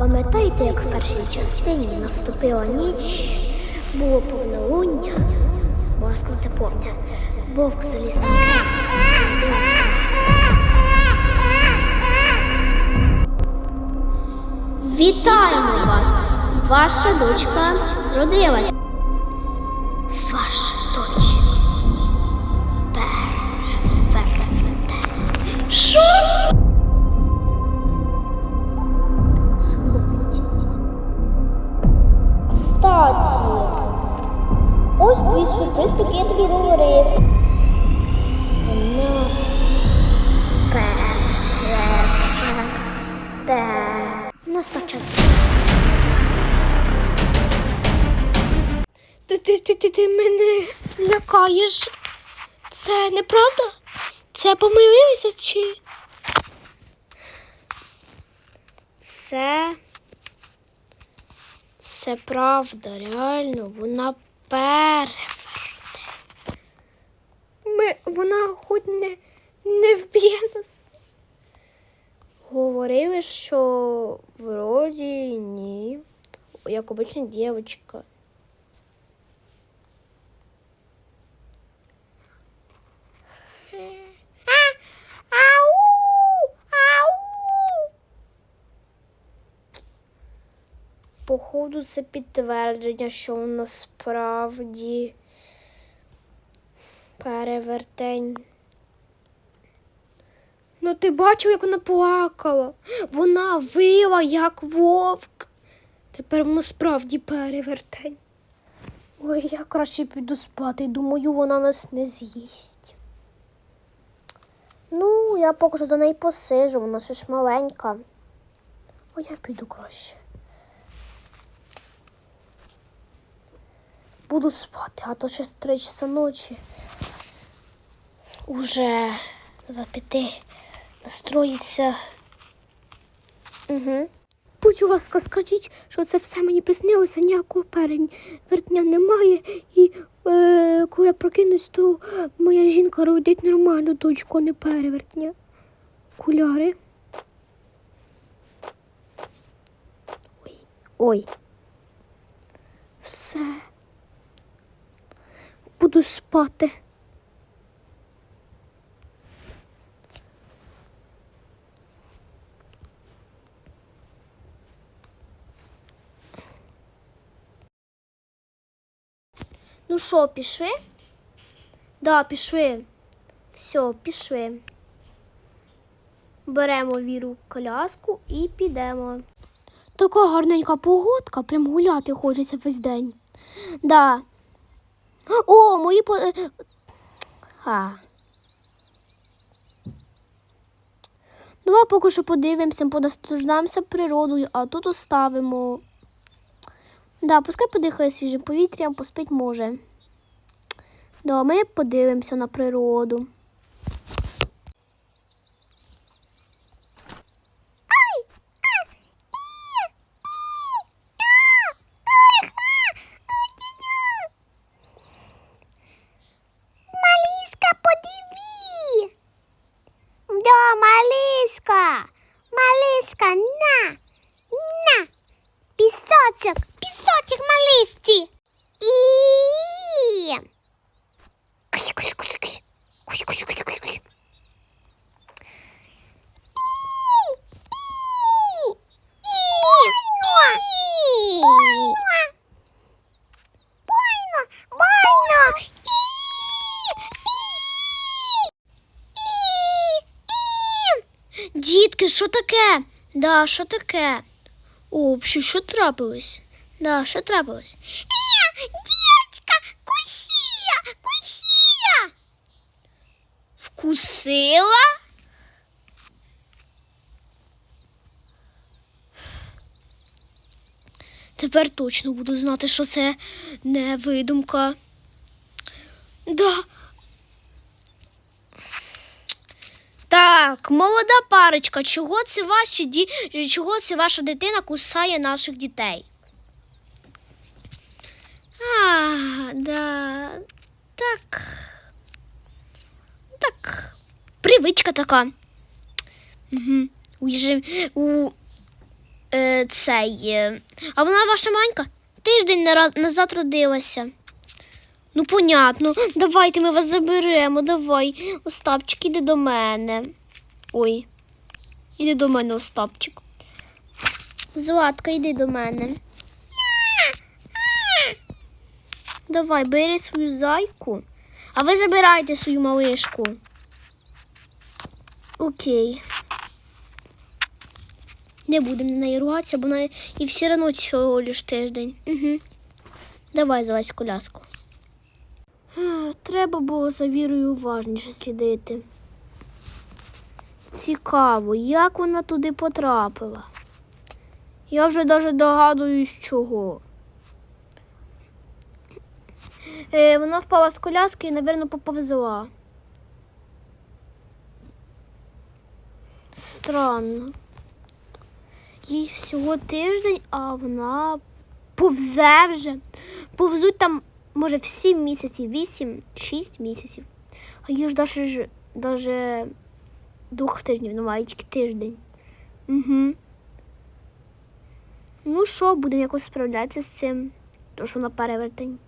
пам'ятаєте, як в першій частині наступила ніч, було повнолуння, можна сказати повня. Вовк заліз на. Вітаємо вас! Ваша дочка родилась. Сюрприз, який я тобі говорив. Час. Ти, ти, ти, ти, ти мене лякаєш. Це неправда? Це помилилися чи? Це. Це правда, реально, вона переверне. Вона хоч не, не вб'є нас. Говорили, що вроді ні. Як обична дівчинка. Походу, це підтвердження, що насправді перевертень. Ну, ти бачив, як вона плакала. Вона вила, як вовк. Тепер вона справді перевертень. Ой, я краще піду спати. Думаю, вона нас не з'їсть. Ну, я поки що за нею посижу, вона ще ж маленька. О, я піду краще. Буду спати, а то ще три часа ночі. Уже за піти настроїться. Угу. Будь ласка, скажіть, що це все мені приснилося, ніякого перевертня немає. І е, коли я прокинусь, то моя жінка родить нормальну дочку, а не перевертня. Куляри. Ой. Ой. Все. Буду спати. Ну що, пішли? Да, пішли. Все, пішли. Беремо віру коляску і підемо. Така гарненька погодка, прям гуляти хочеться весь день. Да. О, мої по. е, А. Давай поки що подивимося, понаслаждаємося природою, а тут оставимо. Да, пускай подихає свіжим повітрям, поспить може. Да, ми подивимося на природу. І! Дітки, що таке? Да, що таке? О, що трапилось? Да, що трапилось? Дівчинка, кусія, кусія. Вкусила? Тепер точно буду знати, що це не видумка. Да. Так, молода парочка, чого це ваші ді... чого це ваша дитина кусає наших дітей? А, да. Так. Так. Привичка така. Угу. У, у е, цей. е, А вона ваша манька? Тиждень назад родилася. Ну, понятно. Давайте ми вас заберемо. Давай. Остапчик, іди до мене. Ой. Іди до мене, Остапчик. Златка, іди до мене. Давай, бери свою зайку, а ви забирайте свою малишку. Окей. Не будемо на неї ругатися, бо вона і все одно всього лиш тиждень. Угу. Давай залазь коляску. Треба було за вірою уважніше слідити. Цікаво, як вона туди потрапила. Я вже навіть догадуюсь, чого. Е, вона впала з коляски і, напевно, поповзла. Странно. Їй всього тиждень, а вона повзе вже. Повзуть там, може, в 7 місяців, 8-6 місяців. А їй ж даже двох тижнів немає, тільки тиждень. Угу. Ну що, будемо якось справлятися з цим, то що вона перевертень.